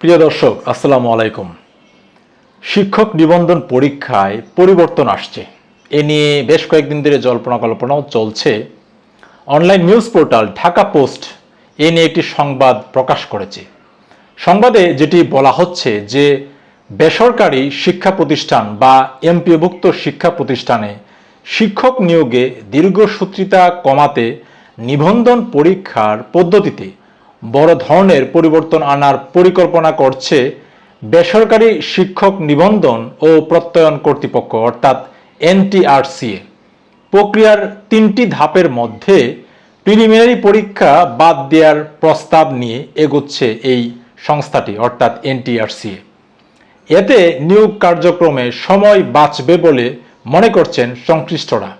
প্রিয় দর্শক, আসসালামু আলাইকুম। শিক্ষক নিবন্ধন পরীক্ষায় পরিবর্তন আসছে। এ নিয়ে বেশ কয়েকদিন ধরে জল্পনা কল্পনাও চলছে। Online news portal Dhaka post এ নিয়ে একটি সংবাদ প্রকাশ করেছে। সংবাদে যেটি বলা হচ্ছে যে, বেসরকারি শিক্ষা প্রতিষ্ঠান বা এমপিভুক্ত শিক্ষা প্রতিষ্ঠানে শিক্ষক নিয়োগে দীর্ঘসূত্রিতা কমাতে নিবন্ধন পরীক্ষার পদ্ধতিতে বড় ধরনের পরিবর্তন আনার পরিকল্পনা করছে বেসরকারি শিক্ষক নিবন্ধন ও প্রত্যয়ন কর্তৃপক্ষ, অর্থাৎ এনটিআরসিএ। প্রক্রিয়ার তিনটি ধাপের মধ্যে প্রিলিমিনারি পরীক্ষা বাদ দেওয়ার প্রস্তাব নিয়ে এগোচ্ছে এই সংস্থাটি, অর্থাৎ এনটিআরসিএ। এতে নিয়োগ কার্যক্রমে সময় বাঁচবে বলে মনে করছেন সংশ্লিষ্টরা।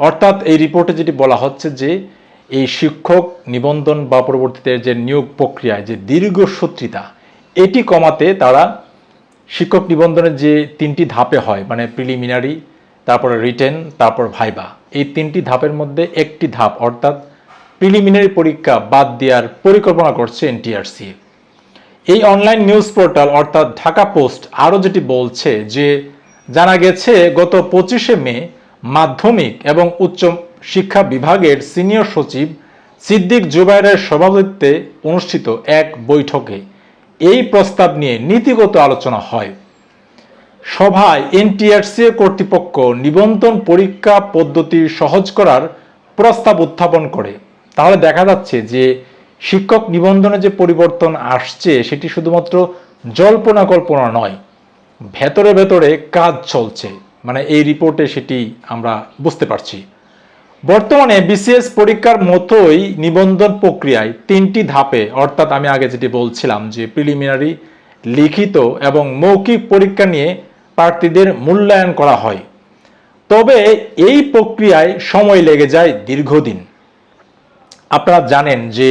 অর্থাৎ এই রিপোর্টে যেটি বলা হচ্ছে যে এই শিক্ষক নিবন্ধন বা পরবর্তীতে যে নিয়োগ প্রক্রিয়ায় যে দীর্ঘসূত্রিতা এটি কমাতে তারা শিক্ষক নিবন্ধনের যে তিনটি ধাপে হয় মানে প্রিলিমিনারি তারপরে রিটেন তারপর ভাইবা এই তিনটি ধাপের মধ্যে একটি ধাপ, অর্থাৎ প্রিলিমিনারি পরীক্ষা বাদ দেওয়ার পরিকল্পনা করছে এনটিআরসি। এই অনলাইন নিউজ পোর্টাল অর্থাৎ ঢাকা পোস্ট আরও যেটি বলছে যে, জানা গেছে গত পঁচিশে মে মাধ্যমিক এবং উচ্চ শিক্ষা বিভাগের সিনিয়র সচিব সিদ্দিক জুবাইরের সভাপতিত্বে অনুষ্ঠিত এক বৈঠকে এই প্রস্তাব নিয়ে নীতিগত আলোচনা হয়। সভায় এনটিআরসি কর্তৃপক্ষ নিবন্ধন পরীক্ষা পদ্ধতি সহজ করার প্রস্তাব উত্থাপন করে। তাহলে দেখা যাচ্ছে যে শিক্ষক নিবন্ধনে যে পরিবর্তন আসছে সেটি শুধুমাত্র জল্পনা কল্পনা নয়, ভেতরে ভেতরে কাজ চলছে। মানে এই রিপোর্টে সেটি আমরা বুঝতে পারছি। বর্তমানে বিসিএস পরীক্ষার মতোই নিবন্ধন প্রক্রিয়ায় তিনটি ধাপে, অর্থাৎ আমি আগে যেটি বলছিলাম যে প্রিলিমিনারি লিখিত এবং মৌখিক পরীক্ষা নিয়ে প্রার্থীদের মূল্যায়ন করা হয়। তবে এই প্রক্রিয়ায় সময় লেগে যায় দীর্ঘদিন। আপনারা জানেন যে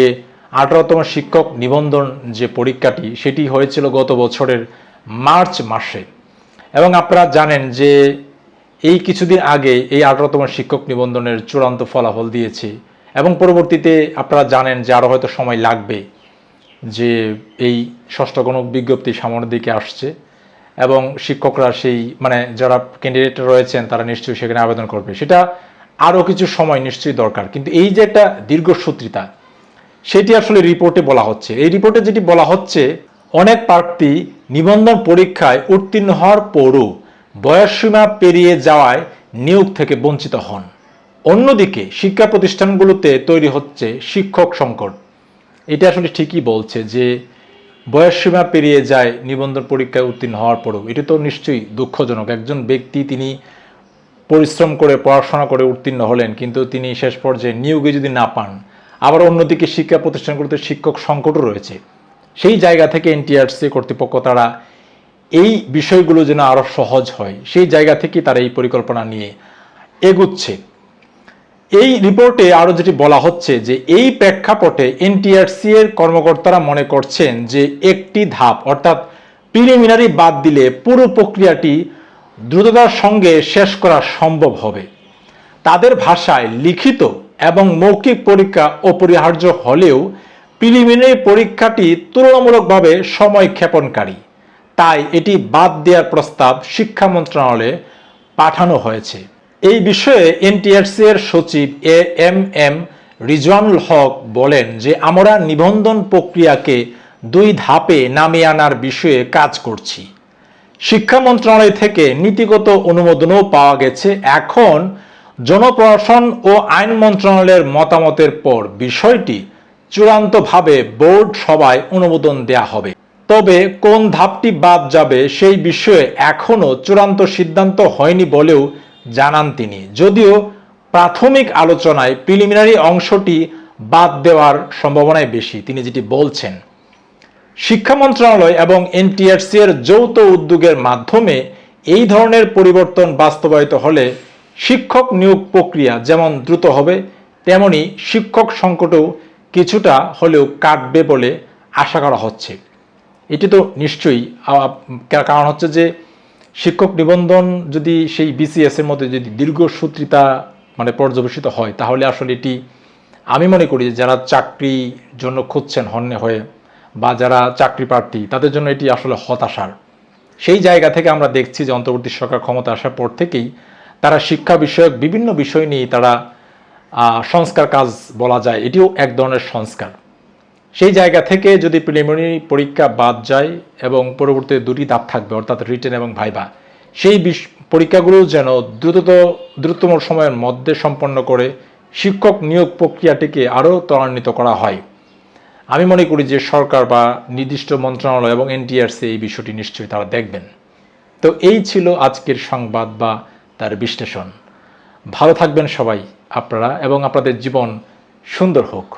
আঠারোতম শিক্ষক নিবন্ধন যে পরীক্ষাটি, সেটি হয়েছিল গত বছরের মার্চ মাসে। এবং আপনারা জানেন যে এই কিছুদিন আগে এই আঠারোতম শিক্ষক নিবন্ধনের চূড়ান্ত ফলাফল দিয়েছে এবং পরবর্তীতে আপনারা জানেন যে আরও হয়তো সময় লাগবে যে এই ষষ্ঠ গণ বিজ্ঞপ্তি সামনের দিকে আসছে এবং শিক্ষকরা সেই মানে যারা ক্যান্ডিডেট রয়েছেন তারা নিশ্চয়ই সেখানে আবেদন করবে। সেটা আরও কিছু সময় নিশ্চয়ই দরকার। কিন্তু এই যে একটা দীর্ঘসূত্রিতা, সেটি আসলে রিপোর্টে বলা হচ্ছে। এই রিপোর্টে যেটি বলা হচ্ছে, অনেক প্রার্থী নিবন্ধন পরীক্ষায় উত্তীর্ণ হওয়ার পরও বয়সসীমা পেরিয়ে যাওয়ায় নিয়োগ থেকে বঞ্চিত হন। অন্যদিকে শিক্ষা প্রতিষ্ঠানগুলোতে তৈরি হচ্ছে শিক্ষক সংকট। এটা আসলে ঠিকই বলছে যে বয়সসীমা পেরিয়ে যায়, নিবন্ধন পরীক্ষায় উত্তীর্ণ হওয়ার পরেও। এটা তো নিশ্চয়ই দুঃখজনক। একজন ব্যক্তি তিনি পরিশ্রম করে, পড়াশোনা করে উত্তীর্ণ হলেন, কিন্তু তিনি শেষ পর্যায়ে নিয়োগে যদি না পান, আবার অন্যদিকে শিক্ষা প্রতিষ্ঠানগুলোতে শিক্ষক সংকটও রয়েছে। সেই জায়গা থেকে এনটিআরসি কর্তৃপক্ষ তারা এই বিষয়গুলো যেন আরও সহজ হয়, সেই জায়গা থেকে তারা এই পরিকল্পনা নিয়ে এগুচ্ছে। এই রিপোর্টে আরও যেটি বলা হচ্ছে যে, এই প্রেক্ষাপটে এনটিআরসি এর কর্মকর্তারা মনে করছেন যে, একটি ধাপ, অর্থাৎ প্রিলিমিনারি বাদ দিলে পুরো প্রক্রিয়াটি দ্রুততার সঙ্গে শেষ করা সম্ভব হবে। তাদের ভাষায় লিখিত এবং মৌখিক পরীক্ষা অপরিহার্য হলেও প্রিলিমিনারি পরীক্ষাটি তুলনামূলকভাবে সময় ক্ষেপণকারী। তাই এটি বাদ দেওয়ার প্রস্তাব শিক্ষা মন্ত্রণালয়ে পাঠানো হয়েছে। এই বিষয়ে এনটিআরসি এর সচিব A M M Rizwanul Haque বলেন যে, আমরা নিবন্ধন প্রক্রিয়াকে দুই ধাপে নামিয়ে আনার বিষয়ে কাজ করছি। শিক্ষা মন্ত্রণালয় থেকে নীতিগত অনুমোদনও পাওয়া গেছে। এখন জনপ্রশাসন ও আইন মন্ত্রণালয়ের মতামতের পর বিষয়টি চূড়ান্তভাবে বোর্ড সভায় অনুমোদন দেয়া হবে। তবে কোন ধাপটি বাদ যাবে সেই বিষয়ে এখনও চূড়ান্ত সিদ্ধান্ত হয়নি বলেও জানান তিনি। যদিও প্রাথমিক আলোচনায় প্রিলিমিনারি অংশটি বাদ দেওয়ার সম্ভাবনায় বেশি, তিনি যেটি বলছেন। শিক্ষা মন্ত্রণালয় এবং এনটিআরসি এর যৌথ উদ্যোগের মাধ্যমে এই ধরনের পরিবর্তন বাস্তবায়িত হলে শিক্ষক নিয়োগ প্রক্রিয়া যেমন দ্রুত হবে, তেমনি শিক্ষক সংকটও কিছুটা হলেও কাটবে বলে আশা করা হচ্ছে। এটি তো নিশ্চয়ই। কারণ হচ্ছে যে শিক্ষক নিবন্ধন যদি সেই বিসিএস এর মধ্যে যদি দীর্ঘসূত্রিতা মানে পর্যবেসিত হয়, তাহলে আসলে এটি আমি মনে করি যারা চাকরি জন্য খুঁজছেন হন্যে হয়ে বা যারা চাকরি প্রার্থী, তাদের জন্য এটি আসলে হতাশার। সেই জায়গা থেকে আমরা দেখছি যে অন্তর্বর্তী সরকার ক্ষমতা আসার পর থেকেই তারা শিক্ষা বিষয়ক বিভিন্ন বিষয় নিয়ে তারা সংস্কার কাজ বলা যায়। এটিও এক ধরনের সংস্কার। সেই জায়গা থেকে যদি প্রিলিমিনারি পরীক্ষা বাদ যায় এবং পরবর্তীতে দুটি ধাপ থাকবে, অর্থাৎ রিটেন এবং ভাইবা সেই পরীক্ষাগুলো যেন দ্রুতত, দ্রুততম সময়ের মধ্যে সম্পন্ন করে শিক্ষক নিয়োগ প্রক্রিয়াটিকে আরও ত্বরান্বিত করা হয়। আমি মনে করি যে সরকার বা নির্দিষ্ট মন্ত্রণালয় এবং এনটিআরসি এই বিষয়টি নিশ্চয়ই তারা দেখবেন। তো এই ছিল আজকের সংবাদ বা তার বিশ্লেষণ। ভালো থাকবেন সবাই আপনারা এবং আপনাদের জীবন সুন্দর হোক।